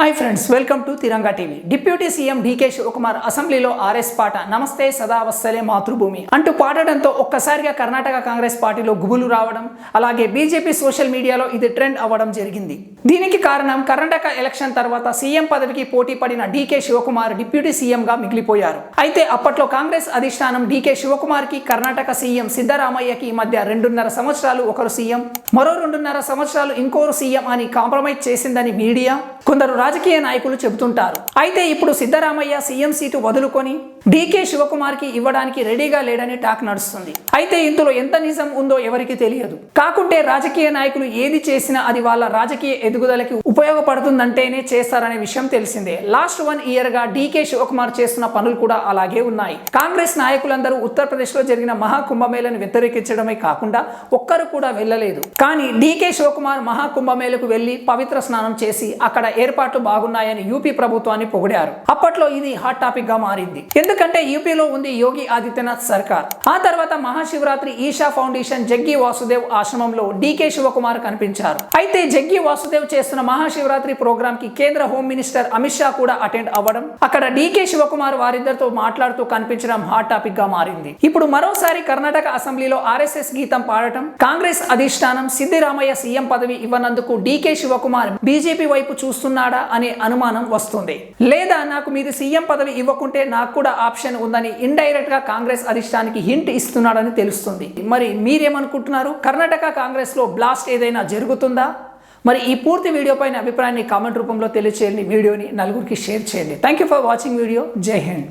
Hi friends welcome to Tiranga TV. Deputy CM DK Shivakumar అసెంబ్లీలో RS పాట నమస్తే సదా వత్సలే మాతృభూమి అంటూ పాడడంతో ఒక్కసారిగా కర్ణాటక కాంగ్రెస్ పార్టీలో గుబులు రావడం అలాగే బీజేపీ సోషల్ మీడియాలో ఇది ట్రెండ్ అవ్వడం జరిగింది. దీనికి కారణం కర్ణాటక ఎలక్షన్ తర్వాత సీఎం పదవికి పోటీ పడిన డీకే శివకుమార్ డిప్యూటీ సీఎంగా మిగిలిపోయారు. అయితే అప్పట్లో కాంగ్రెస్ అధిష్టానం డీకే శివకుమార్కి కర్ణాటక సీఎం సిద్ధరామయ్యకి మధ్య రెండున్నర సంవత్సరాలు ఒకరు సీఎం మరో రెండున్నర సంవత్సరాలు ఇంకోరు సీఎం అని కాంప్రమైజ్ చేసిందని మీడియా కొందరు రాజకీయ నాయకులు చెబుతుంటారు. అయితే ఇప్పుడు సిద్ధరామయ్య సీఎం సీటు వదులుకొని డీకే శివకుమార్కి ఇవ్వడానికి రెడీగా లేడని టాక్ నడుస్తుంది. అయితే ఇందులో ఎంత నిజం ఉందో ఎవరికి తెలియదు. కాకుంటే రాజకీయ నాయకులు ఏది చేసినా అది వాళ్ళ రాజకీయ ఎదుగుదలకి ఉపయోగపడుతుందంటేనే చేస్తారనే విషయం తెలిసిందే. లాస్ట్ వన్ ఇయర్గా డీకే శివకుమార్ చేస్తున్న పనులు కూడా అలాగే ఉన్నాయి. కాంగ్రెస్ నాయకులందరూ ఉత్తరప్రదేశ్లో జరిగిన మహాకుంభమేళను వ్యతిరేకించడమే కాకుండా ఒక్కరు కూడా వెళ్ళలేదు. కానీ డీకే శివకుమార్ మహాకుంభమేళకు వెళ్ళి పవిత్ర స్నానం చేసి అక్కడ ఏర్పాట్లు బాగున్నాయని యూపీ ప్రభుత్వాన్ని పొగిడారు. అప్పట్లో ఇది హాట్ టాపిక్గా మారింది. ఎందుకంటే యూపీలో ఉంది యోగి ఆదిత్యనాథ్ సర్కార్. ఆ తర్వాత మహాశివరాత్రి ఈషా ఫౌండేషన్ జగ్గి వాసుదేవ్ ఆశ్రమంలో డికే శివకుమార్ కనిపించారు. అయితే జగ్గి వాసుదేవ్ చేస్తున్న మహాశివరాత్రి ప్రోగ్రామ్కి కేంద్ర హోమ్ మినిస్టర్ అమిత్ షా కూడా అటెండ్ అవ్వడం అక్కడ డికే శివకుమార్ వారిద్దరితో మాట్లాడుతూ కనిపించడం హాట్ టాపిక్గా మారింది. ఇప్పుడు మరోసారి కర్ణాటక అసెంబ్లీలో ఆర్ఎస్ఎస్ గీతం పాడటం కాంగ్రెస్ అధిష్టానం సిద్దిరామయ్య సీఎం పదవి ఇవ్వనందుకు డికే శివకుమార్ బీజేపీ వైపు చూస్తున్నాడా అనే అనుమానం వస్తుంది. లేదా నాకు మీరు సీఎం పదవి ఇవ్వకుంటే నాకు కూడా ఆప్షన్ ఉందని ఇండైరెక్ట్గా కాంగ్రెస్ అధిష్టానికి హింట్ ఇస్తున్నాడని తెలుస్తుంది. మరి మీరేమనుకుంటున్నారు? కర్ణాటక కాంగ్రెస్లో బ్లాస్ట్ ఏదైనా జరుగుతుందా? మరి ఈ పూర్తి వీడియో పైన అభిప్రాయాన్ని కామెంట్ రూపంలో తెలియచేయండి. వీడియోని నలుగురికి షేర్ చేయండి. Thank you for watching video జై హింద్